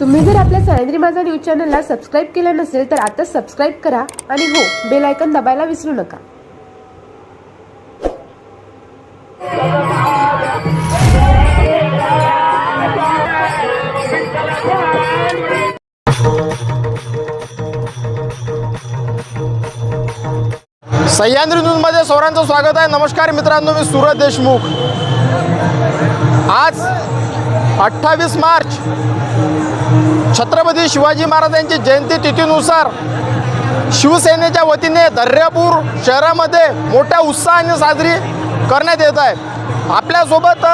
तुम्ही जर आपल्या सह्याद्री माझा न्यूज चॅनलला सबस्क्राईब केलं नसेल तर आता सबस्क्राईब करा आणि हो बेल आयकन दबायला विसरू नका. सह्याद्री न्यूजमध्ये सर्वांचं स्वागत आहे. नमस्कार मित्रांनो मी सूरज देशमुख. आज अठ्ठावीस मार्च छत्रपती शिवाजी महाराजांची जयंती तिथीनुसार शिवसेनेच्या वतीने दर्यापूर शहरामध्ये मोठ्या उत्साहाने साजरी करण्यात येत आहे. आपल्यासोबत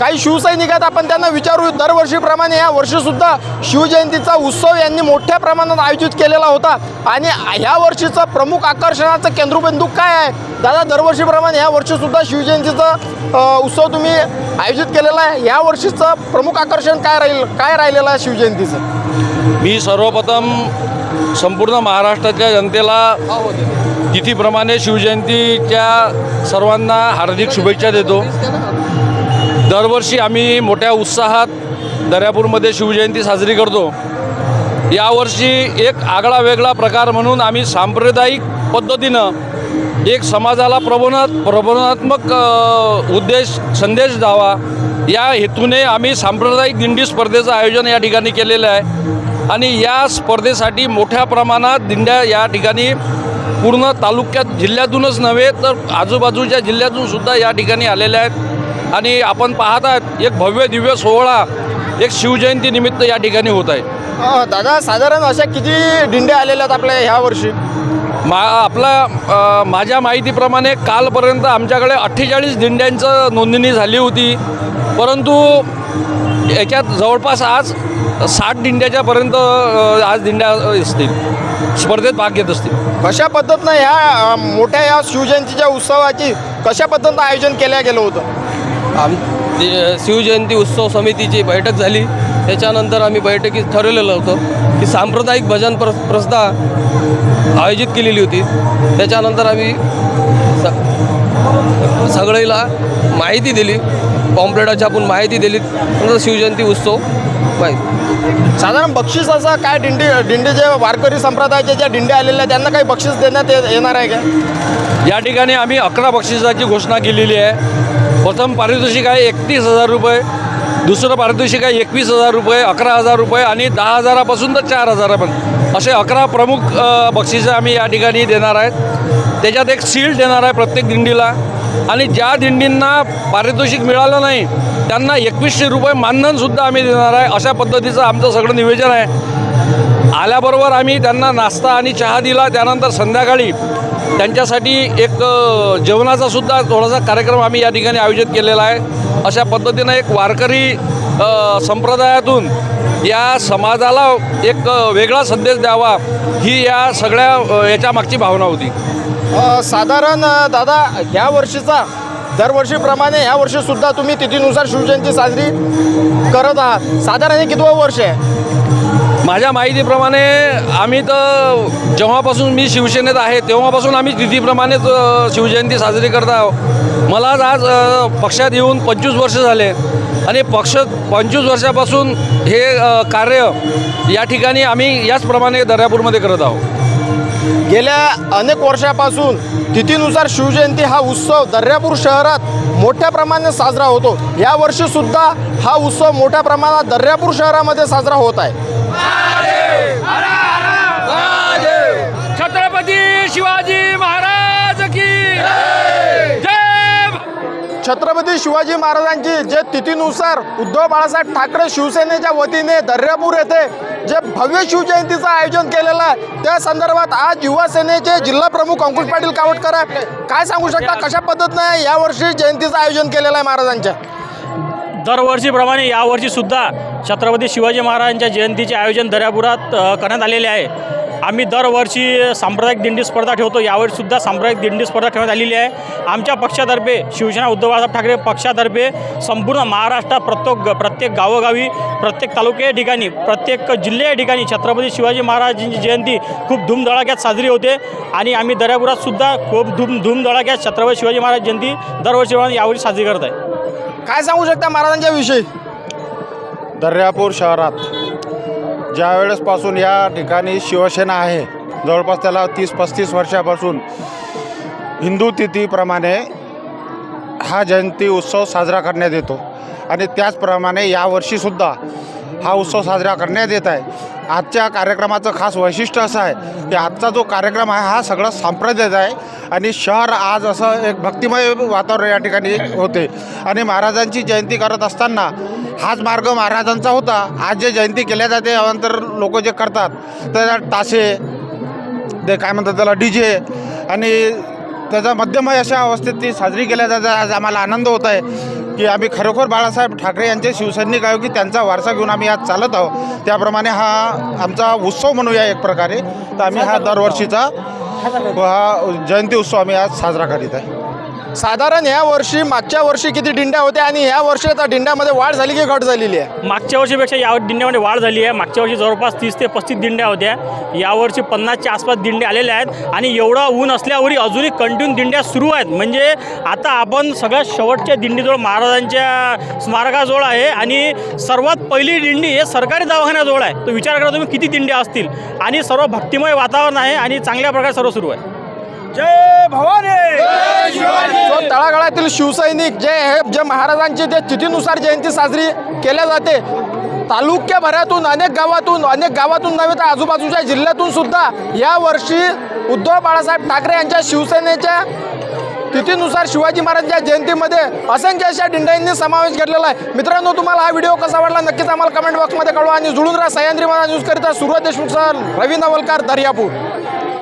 काही शिवसैनिक आहेत. आपण त्यांना विचारू. दरवर्षीप्रमाणे या वर्षीसुद्धा शिवजयंतीचा उत्सव यांनी मोठ्या प्रमाणात आयोजित केलेला होता. आणि ह्या वर्षीचं प्रमुख आकर्षणाचं केंद्रबिंदू काय आहे? दादा दरवर्षीप्रमाणे या वर्षीसुद्धा शिवजयंतीचा उत्सव तुम्ही आयोजित केलेला आहे. या वर्षीचं प्रमुख आकर्षण काय राहील? काय राहिलेलं आहे शिवजयंतीचं? मी सर्वप्रथम संपूर्ण महाराष्ट्राच्या जनतेला तिथीप्रमाणे शिवजयंतीच्या सर्वांना हार्दिक शुभेच्छा देतो. दरवर्षी आम्ही मोठ्या उत्साहात दर्यापूरमध्ये शिवजयंती साजरी करतो. यावर्षी एक आगळा वेगळा प्रकार म्हणून आम्ही सांप्रदायिक पद्धतीनं एक समाजाला प्रबोधना प्रबोधनात्मक उद्देश संदेश द्यावा. या हेतूने आम्ही सांप्रदायिक दिंडी स्पर्धेचं आयोजन या ठिकाणी केलेलं आहे. आणि या स्पर्धेसाठी मोठ्या प्रमाणात दिंड्या या ठिकाणी पूर्ण तालुक्यात जिल्ह्यातूनच नव्हे तर आजूबाजूच्या जिल्ह्यातून सुद्धा या ठिकाणी आलेल्या आहेत. आणि आपण पाहत आहात एक भव्य दिव्य सोहळा एक शिवजयंतीनिमित्त या ठिकाणी होत आहे. दादा साधारण अशा किती दिंड्या आलेल्या आहेत आपल्या ह्या वर्षी? मा आपला माझ्या माहितीप्रमाणे कालपर्यंत आमच्याकडे अठ्ठेचाळीस दिंड्यांचं नोंदणी झाली होती. परंतु याच्यात जवळपास आज साठ दिंड्याच्यापर्यंत आज दिंड्या असतील. स्पर्धेत भाग घेत असतील. कशा पद्धतीनं ह्या मोठ्या या शिवजयंतीच्या उत्सवाची कशा पद्धतीनं आयोजन केलं गेलं होतं? आम शिवजयंती उत्सव समितीची बैठक झाली. त्याच्यानंतर आम्ही बैठकीत ठरवलेलं होतं. की सांप्रदायिक भजन प्र प्रस्था आयोजित केलेली होती. त्याच्यानंतर आम्ही स सगळीला माहिती दिली. पॉम्प्लेटा छापून माहिती दिली. नंतर शिवजयंती उत्सव. माहिती साधारण बक्षीस असं काय दिंडी दिंडी जे वारकरी संप्रदायाच्या ज्या दिंड्या आलेल्या आहेत, त्यांना काही बक्षीस देण्यात येणार आहे का? या ठिकाणी आम्ही अकरा बक्षिसाची घोषणा केलेली आहे. प्रथम पारितोषिक आहे एकतीस हजार रुपये. दुसरं पारितोषिक आहे एकवीस हजार रुपये अकरा हजार रुपये आणि दहा हजारापासून तर चार हजारापर्यंत. असे अकरा प्रमुख बक्षिसं आम्ही या ठिकाणी देणार आहेत. त्याच्यात एक सील देणार आहे प्रत्येक दिंडीला. आणि ज्या दिंडींना पारितोषिक मिळालं नाही त्यांना एकवीसशे रुपये मानधनसुद्धा आम्ही देणार आहे. अशा पद्धतीचं आमचं सगळं नियोजन आहे. आल्याबरोबर आम्ही त्यांना नाश्ता आणि चहा दिला. त्यानंतर संध्याकाळी त्यांच्यासाठी एक जेवणाचासुद्धा जेवणाचा सुद्धा थोडासा कार्यक्रम आम्ही या ठिकाणी आयोजित केलेला आहे. अशा पद्धतीनं एक वारकरी संप्रदायातून या समाजाला एक वेगळा संदेश द्यावा ही या सगळ्या याच्या मागची भावना होती. साधारण दादा ह्या वर्षीचा दरवर्षीप्रमाणे ह्या वर्षीसुद्धा तुम्ही तिथीनुसार शिवजयंती साजरी करत आहात. साधारण हे कितवं वर्ष आहे? माझ्या माहितीप्रमाणे आम्ही तर जेव्हापासून मी शिवसेनेत आहे तेव्हापासून आम्ही तिथीप्रमाणेच शिवजयंती साजरी करत आहोत. मला आज पक्षात येऊन पंचवीस वर्ष झाले आणि पक्ष पंचवीस वर्षापासून हे कार्य या ठिकाणी आम्ही याचप्रमाणे दर्यापूरमध्ये करत आहोत. गेल्या अनेक वर्षापासून तिथीनुसार शिवजयंती हा उत्सव दर्यापूर शहरात मोठ्या प्रमाणात साजरा होतो. या वर्षीसुद्धा हा उत्सव मोठ्या प्रमाणात दर्यापूर शहरामध्ये साजरा होत आहे. छत्रपती शिवाजी महाराज की जय! छत्रपती शिवाजी महाराजांची जे तिथीनुसार उद्धव बाळासाहेब ठाकरे शिवसेनेच्या वतीने दर्यापूर येथे जे भव्य शिवजयंतीचं आयोजन केलेलं आहे त्या संदर्भात आज युवा सेनेचे जिल्हा प्रमुख अंकुश पाटील कावटकर काय सांगू शकता कशा पद्धतीने यावर्षी जयंतीचं आयोजन केलेलं आहे महाराजांच्या? दरवर्षीप्रमाणे यावर्षीसुद्धा छत्रपती शिवाजी महाराजांच्या जयंतीचे आयोजन दर्यापुरात करण्यात आलेले आहे. आम्ही दरवर्षी सांप्रदायिक दिंडी स्पर्धा ठेवतो. यावर्षीसुद्धा सांप्रदायिक दिंडी स्पर्धा ठेवण्यात आलेली आहे. आमच्या पक्षातर्फे शिवसेना उद्धव बाळासाहेब ठाकरे पक्षातर्फे संपूर्ण महाराष्ट्रात प्रत्येक प्रत्येक गावोगावी प्रत्येक तालुक्या ठिकाणी प्रत्येक जिल्ह्या ठिकाणी छत्रपती शिवाजी महाराजांची जयंती खूप धूमधडाक्यात साजरी होते. आणि आम्ही दर्यापुरातसुद्धा खूप धूम धूमधडाक्यात छत्रपती शिवाजी महाराज जयंती दरवर्षीप्रमाणे यावर्षी साजरी करत आहे. काय सांगू शकता महाराजांच्या विषयी? दर्यापूर शहरात ज्या वेळेसपासून या ठिकाणी शिवसेना आहे जवळपास त्याला तीस पस्तीस वर्षापासून हिंदू तिथीप्रमाणे हा जयंती उत्सव साजरा करण्यात येतो. आणि त्याचप्रमाणे यावर्षीसुद्धा हा उत्सव साजरा करण्यात येत आहे. आजच्या कार्यक्रमाचं खास वैशिष्ट्य असं आहे की आजचा जो कार्यक्रम आहे हा सगळा सांप्रदायिक आहे आणि शहर आज असं एक भक्तिमय वातावरण या ठिकाणी होते. आणि महाराजांची जयंती करत असताना हाच मार्ग महाराजांचा होता. आज जे जयंती केल्या जाते यानंतर लोक जे करतात त्याला तासे ते काय म्हणतात त्याला डी जे आणि त्याचा मध्यमय अशा अवस्थेत ती साजरी केल्या जाते आज आम्हाला आनंद होत आहे. की आम्ही खरोखर बाळासाहेब ठाकरे यांचे शिवसैनिक आहो की त्यांचा वारसा घेऊन आम्ही आज चालत आहोत. त्याप्रमाणे हा आमचा उत्सव म्हणूया एक प्रकारे. तर आम्ही हा दरवर्षीचा हा जयंती उत्सव आम्ही आज साजरा करीत आहे. साधारण ह्या वर्षी मागच्या वर्षी किती दिंड्या होत्या आणि ह्या वर्षी आता दिंड्यामध्ये वाढ झाली की घट झालेली आहे? मागच्या वर्षीपेक्षा या दिंड्यामध्ये वाढ झाली आहे. मागच्या वर्षी जवळपास तीस ते पस्तीस दिंड्या होत्या. यावर्षी पन्नासच्या आसपास दिंड्या आलेल्या आहेत आणि एवढा ऊन असल्यावरही अजूनही कंटिन्यू दिंड्या सुरू आहेत. म्हणजे आता आपण सगळ्यात शेवटच्या दिंडीजवळ महाराजांच्या स्मारकाजवळ आहे आणि सर्वात पहिली दिंडी हे सरकारी दवाखान्याजवळ आहे. तो विचार करा तुम्ही किती दिंड्या असतील. आणि सर्व भक्तिमय वातावरण आहे आणि चांगल्या प्रकारे सर्व सुरू आहे. जय जो तळागाळातील शिवसैनिक जे हे जे महाराजांची जे तिथीनुसार जयंती साजरी केल्या जाते तालुक्याभरातून अनेक गावातून अनेक गावातून नव्हे तर आजूबाजूच्या जिल्ह्यातून सुद्धा या वर्षी उद्धव बाळासाहेब ठाकरे यांच्या शिवसेनेच्या तिथीनुसार शिवाजी महाराजांच्या जयंतीमध्ये असंख्य अशा दिंड्यांनी समावेश घेतलेला आहे. मित्रांनो तुम्हाला हा व्हिडिओ कसा वाटला नक्कीच आम्हाला कमेंट बॉक्समध्ये कळवा आणि जुळून राहा. सह्याद्री महाराज न्यूज करिता सुरुवात देशमुख सर रवी नवलकार दर्यापूर.